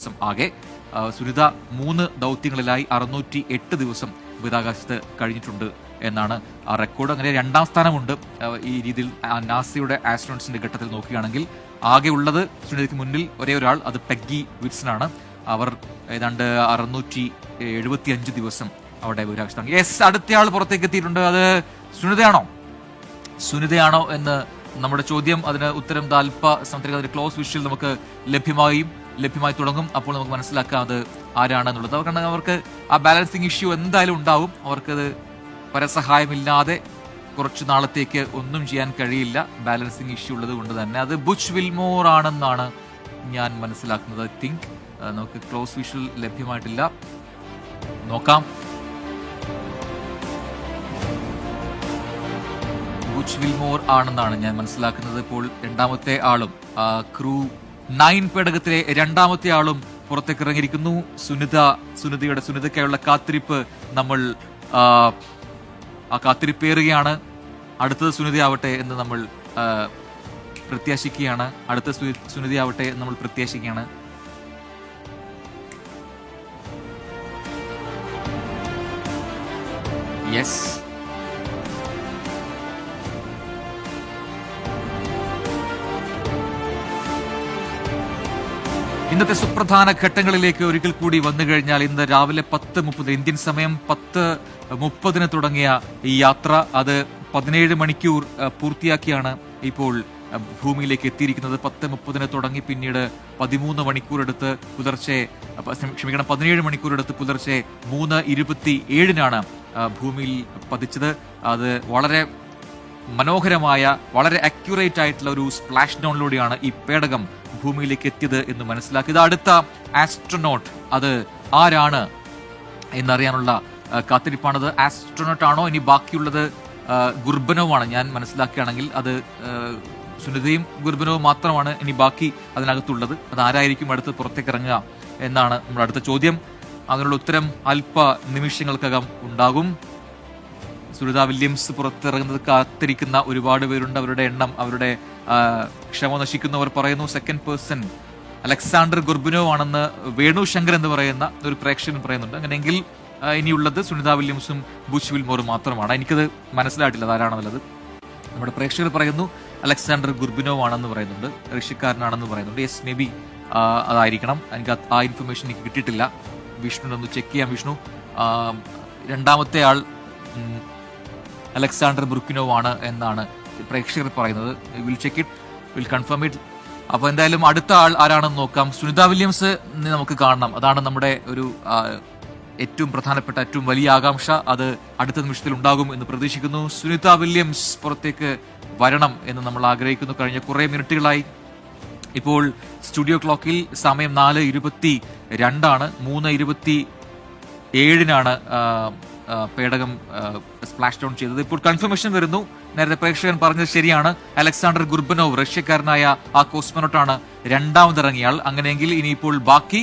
ദിവസം ആകെ സുനിത മൂന്ന് ദൗത്യങ്ങളിലായി അറുന്നൂറ്റി എട്ട് ദിവസം ബഹിരാകാശത്ത് കഴിഞ്ഞിട്ടുണ്ട് എന്നാണ് ആ റെക്കോർഡ് അങ്ങനെ രണ്ടാം സ്ഥാനമുണ്ട് ഈ രീതിയിൽ നാസയുടെ ആസ്ട്രോണറ്റ്സിന്റെ ഘട്ടത്തിൽ നോക്കുകയാണെങ്കിൽ. ആകെ ഉള്ളത് സുനിതയ്ക്ക് മുന്നിൽ ഒരേ ഒരാൾ അത് പെഗ്ഗി വിറ്റ്സൺ ആണ് അവർ ഏതാണ്ട് അറുന്നൂറ്റി എഴുപത്തി അഞ്ച് ദിവസം അവിടെ ബഹിരാകാശത്താണ് യെസ് അടുത്തയാൾ പുറത്തേക്ക് എത്തിയിട്ടുണ്ട്. അത് സുനിതയാണോ? സുനിതയാണോ എന്ന് നമ്മുടെ ചോദ്യം അതിന് ഉത്തരം ദാൽപ്പ അതിന്റെ ക്ലോസ് വിഷ്വൽ നമുക്ക് ലഭ്യമായും ലഭ്യമായി തുടങ്ങും. അപ്പോൾ നമുക്ക് മനസ്സിലാക്കാം അത് ആരാണെന്നുള്ളത്. കാരണം അവർക്ക് ആ ബാലൻസിങ് ഇഷ്യൂ എന്തായാലും ഉണ്ടാവും. അവർക്കത് പരസഹായമില്ലാതെ കുറച്ചു നാളത്തേക്ക് ഒന്നും ചെയ്യാൻ കഴിയില്ല. ബാലൻസിങ് ഇഷ്യൂ ഉള്ളത് കൊണ്ട് തന്നെ. അത് ബുച്ച് വിൽമോർ ആണെന്നാണ് ഞാൻ മനസ്സിലാക്കുന്നത് ഐ തിങ്ക് നമുക്ക് ക്ലോസ് വിഷ്വൽ ലഭ്യമായിട്ടില്ല. നോക്കാം. ബുച്ച് വിൽമോർ ആണെന്നാണ് ഞാൻ മനസ്സിലാക്കുന്നത്. ഇപ്പോൾ രണ്ടാമത്തെ ആളും ക്രൂ നയൻ പേടകത്തിലെ രണ്ടാമത്തെ ആളും പുറത്തേക്ക് ഇറങ്ങിയിരിക്കുന്നു സുനിത സുനിതയുടെ സുനിതയ്ക്കായുള്ള കാത്തിരിപ്പ് നമ്മൾ ആ, കാത്തിരിപ്പേറുകയാണ്. അടുത്തത് സുനിതയാവട്ടെ എന്ന് നമ്മൾ പ്രത്യാശിക്കുകയാണ്. അടുത്ത സുനിതയാവട്ടെ എന്ന് നമ്മൾ പ്രത്യാശിക്കുകയാണ്. യെസ് ഇന്നത്തെ സുപ്രധാന ഘട്ടങ്ങളിലേക്ക് ഒരിക്കൽ കൂടി വന്നു കഴിഞ്ഞാൽ ഇന്ന് രാവിലെ പത്ത് മുപ്പത് ഇന്ത്യൻ സമയം പത്ത് മുപ്പതിന് തുടങ്ങിയ ഈ യാത്ര അത് പതിനേഴ് മണിക്കൂർ പൂർത്തിയാക്കിയാണ് ഇപ്പോൾ ഭൂമിയിലേക്ക് എത്തിയിരിക്കുന്നത്. പത്ത് മുപ്പതിന് തുടങ്ങി പിന്നീട് പതിമൂന്ന് മണിക്കൂർ എടുത്ത് പുലർച്ചെ ക്ഷമിക്കണം പതിനേഴ് മണിക്കൂർ എടുത്ത് പുലർച്ചെ മൂന്ന് ഇരുപത്തി ഏഴിനാണ് ഭൂമിയിൽ പതിച്ചത്. അത് വളരെ മനോഹരമായ വളരെ അക്യുറേറ്റ് ആയിട്ടുള്ള ഒരു സ്പ്ലാഷ് ഡൗണിലൂടെയാണ് ഈ പേടകം ഭൂമിയിലേക്ക് എത്തിയത് എന്ന് മനസ്സിലാക്കി. ഇത് അടുത്ത ആസ്ട്രോനോട്ട് അത് ആരാണ് എന്നറിയാനുള്ള കാത്തിരിപ്പാണത്. ആസ്ട്രോനോട്ട് ആണോ? ഇനി ബാക്കിയുള്ളത് ഗുർബനവുമാണ്. ഞാൻ മനസ്സിലാക്കുകയാണെങ്കിൽ അത് സുനിതയും ഗുർബനവും മാത്രമാണ് ഇനി ബാക്കി അതിനകത്തുള്ളത്. അത് ആരായിരിക്കും അടുത്ത് പുറത്തേക്ക് ഇറങ്ങുക എന്നാണ് നമ്മുടെ അടുത്ത ചോദ്യം. അതിനുള്ള ഉത്തരം അല്പ നിമിഷങ്ങൾക്കകം ഉണ്ടാകും. സുനിത വില്യംസ് പുറത്തിറങ്ങുന്നത് കാത്തിരിക്കുന്ന ഒരുപാട് പേരുണ്ട്. അവരുടെ എണ്ണം അവരുടെ ക്ഷമ നശിക്കുന്നവർ പറയുന്നു സെക്കൻഡ് പേഴ്സൺ അലക്സാണ്ടർ ഗുർബിനോ ആണെന്ന് വേണു ശങ്കർ എന്ന് പറയുന്ന ഒരു പ്രേക്ഷകൻ പറയുന്നുണ്ട്. അങ്ങനെയെങ്കിൽ ഇനിയുള്ളത് സുനിത വില്യംസും ബുച്ച് വിൽമോറും മാത്രമാണ്. എനിക്കത് മനസ്സിലായിട്ടില്ല അതാരാണെന്നുള്ളത് നമ്മുടെ പ്രേക്ഷകർ പറയുന്നു അലക്സാണ്ടർ ഗുർബിനോ ആണെന്ന് പറയുന്നുണ്ട്. റഷ്യക്കാരനാണെന്ന് പറയുന്നുണ്ട്. യെസ് മേ ബി അതായിരിക്കണം. എനിക്ക് ആ ഇൻഫർമേഷൻ എനിക്ക് കിട്ടിയിട്ടില്ല. വിഷ്ണുവിനൊന്ന് ചെക്ക് ചെയ്യാം വിഷ്ണു. രണ്ടാമത്തെ ആൾ അലക്സാണ്ടർ ബുർക്കിനോ ആണ് എന്നാണ് പ്രേക്ഷകർ പറയുന്നത്. Will check it will confirm it അപ്പോൾ എന്തായാലും അടുത്ത ആൾ ആരാണെന്ന് നോക്കാം. സുനിത വില്യംസ് നമുക്ക് കാണണം. അതാണ് നമ്മുടെ ഒരു ഏറ്റവും പ്രധാനപ്പെട്ട ഏറ്റവും വലിയ ആകാംക്ഷ. അത് അടുത്ത നിമിഷത്തിൽ ഉണ്ടാകും എന്ന് പ്രതീക്ഷിക്കുന്നു. സുനിത വില്യംസ് പുറത്തേക്ക് വരണം എന്ന് നമ്മൾ ആഗ്രഹിക്കുന്നു. കഴിഞ്ഞ കുറേ മിനിറ്റുകളായി. ഇപ്പോൾ സ്റ്റുഡിയോ ക്ലോക്കിൽ സമയം നാല് ഇരുപത്തി രണ്ടാണ്. മൂന്ന് ഇരുപത്തി ഏഴിനാണ് പേടകം സ്പ്ലാഷ് ഡൗൺ ചെയ്തത്. ഇപ്പോൾ കൺഫർമേഷൻ വരുന്നു. നേരത്തെ പ്രേക്ഷകൻ പറഞ്ഞത് ശരിയാണ്. അലക്സാണ്ടർ ഗുർബനോവ് റഷ്യക്കാരനായ ആ കോസ്മനോട്ടാണ് രണ്ടാമത് ഇറങ്ങിയാൽ അങ്ങനെയെങ്കിൽ ഇനിയിപ്പോൾ ബാക്കി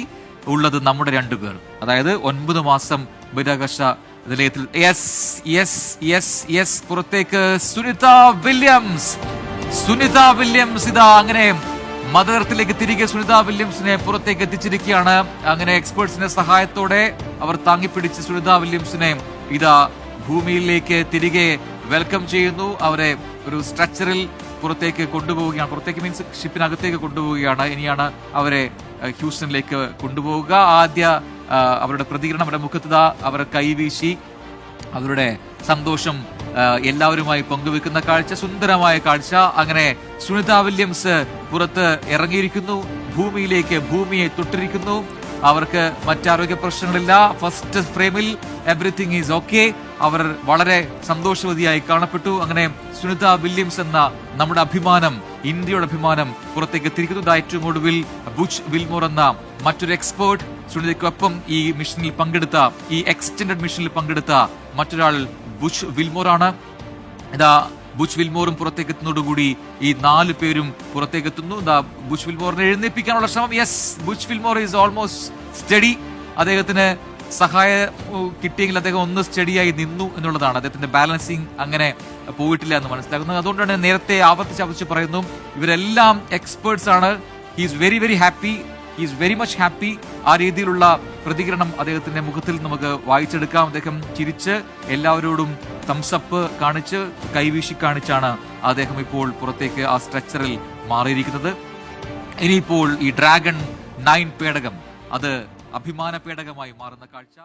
ഉള്ളത് നമ്മുടെ രണ്ടുപേർ അതായത് ഒൻപത് മാസം ബഹിരാകാശ നിലയത്തിൽ. യെസ് യെസ് യെസ് യെസ് പുറത്തേക്ക് സുനിത വില്യംസ്. സുനിത വില്യംസ് ഇതാ അങ്ങനെ മദർത്തിലേക്ക് തിരികെ സുനിത വില്യംസിനെ പുറത്തേക്ക് എത്തിച്ചിരിക്കുകയാണ്. അങ്ങനെ എക്സ്പേർട്സിന്റെ സഹായത്തോടെ അവർ താങ്ങിപ്പിടിച്ച് സുനിത വില്യംസിനെ ഇതാ ഭൂമിയിലേക്ക് തിരികെ വെൽക്കം ചെയ്യുന്നു. അവരെ ഒരു സ്ട്രക്ചറിൽ പുറത്തേക്ക് കൊണ്ടുപോവുകയാണ്. പുറത്തേക്ക് മീൻസ് ഷിപ്പിനകത്തേക്ക് കൊണ്ടുപോവുകയാണ്. ഇനിയാണ് അവരെ ഹ്യൂസ്റ്റണിലേക്ക് കൊണ്ടുപോവുക. ആദ്യ അവരുടെ പ്രതികരണം അവരുടെ മുഖത്ത് അവർ കൈവീശി അവരുടെ സന്തോഷം എല്ലാവരുമായി പങ്കുവെക്കുന്ന കാഴ്ച സുന്ദരമായ കാഴ്ച. അങ്ങനെ സുനിത വില്യംസ് പുറത്ത് ഇറങ്ങിയിരിക്കുന്നു ഭൂമിയിലേക്ക് ഭൂമിയെ തൊട്ടിരിക്കുന്നു. അവർക്ക് മറ്റാരോഗ്യ പ്രശ്നങ്ങളില്ല. ഫസ്റ്റ് ഫ്രെയിമിൽ എവറിത്തിങ് ഈസ് ഓക്കെ അവർ വളരെ സന്തോഷവതിയായി കാണപ്പെട്ടു. അങ്ങനെ സുനിത വില്യംസ് എന്ന നമ്മുടെ അഭിമാനം ഇന്ത്യയുടെ അഭിമാനം പുറത്തേക്ക് എത്തിയിരിക്കുന്നു. ഏറ്റവും ഒടുവിൽ ബുച്ച് വിൽമോർ എന്ന മറ്റൊരു എക്സ്പേർട്ട് സുനിതയ്ക്കൊപ്പം ഈ മിഷനിൽ പങ്കെടുത്ത ഈ എക്സ്റ്റൻഡഡ് മിഷനിൽ പങ്കെടുത്ത മറ്റൊരാൾ വിൽമോർ ആണ് ഇതാ ബുഷ് വിൽമോറും പുറത്തേക്ക് എത്തുന്നതോടുകൂടി ഈ നാല് പേരും പുറത്തേക്ക് എത്തുന്നു ഇതാ ബുഷ് വിൽമോറിനെ എഴുന്നേൽപ്പിക്കാനുള്ള ശ്രമം. Yes Butch Wilmore is almost steady അദ്ദേഹത്തിന് സഹായ കിട്ടിയെങ്കിൽ അദ്ദേഹം ഒന്ന് സ്റ്റഡിയായി നിന്നു എന്നുള്ളതാണ്. അദ്ദേഹത്തിന്റെ ബാലൻസിങ് അങ്ങനെ പോയിട്ടില്ല എന്ന് മനസ്സിലാക്കുന്നത് അതുകൊണ്ടാണ് നേരത്തെ ആവർത്തിച്ച് ആവർത്തിച്ച് പറയുന്നു ഇവരെല്ലാം എക്സ്പേർട്സ് ആണ്. He's very very happy is very much happy ആ രീതിയിലുള്ള പ്രതികരണം അദ്ദേഹത്തിന്റെ മുഖത്തിൽ നമുക്ക് വായിച്ചെടുക്കാം. അദ്ദേഹം ചിരിച്ച് എല്ലാവരോടും തംസപ്പ് കാണിച്ച് കൈവീശി കാണിച്ചാണ് അദ്ദേഹം ഇപ്പോൾ പുറത്തേക്ക് ആ സ്ട്രക്ചറിൽ മാറിയിരിക്കുന്നത്. ഇനിയിപ്പോൾ ഈ ഡ്രാഗൺ നയൻ പേടകം അത് അഭിമാന പേടകമായി മാറുന്ന കാഴ്ച.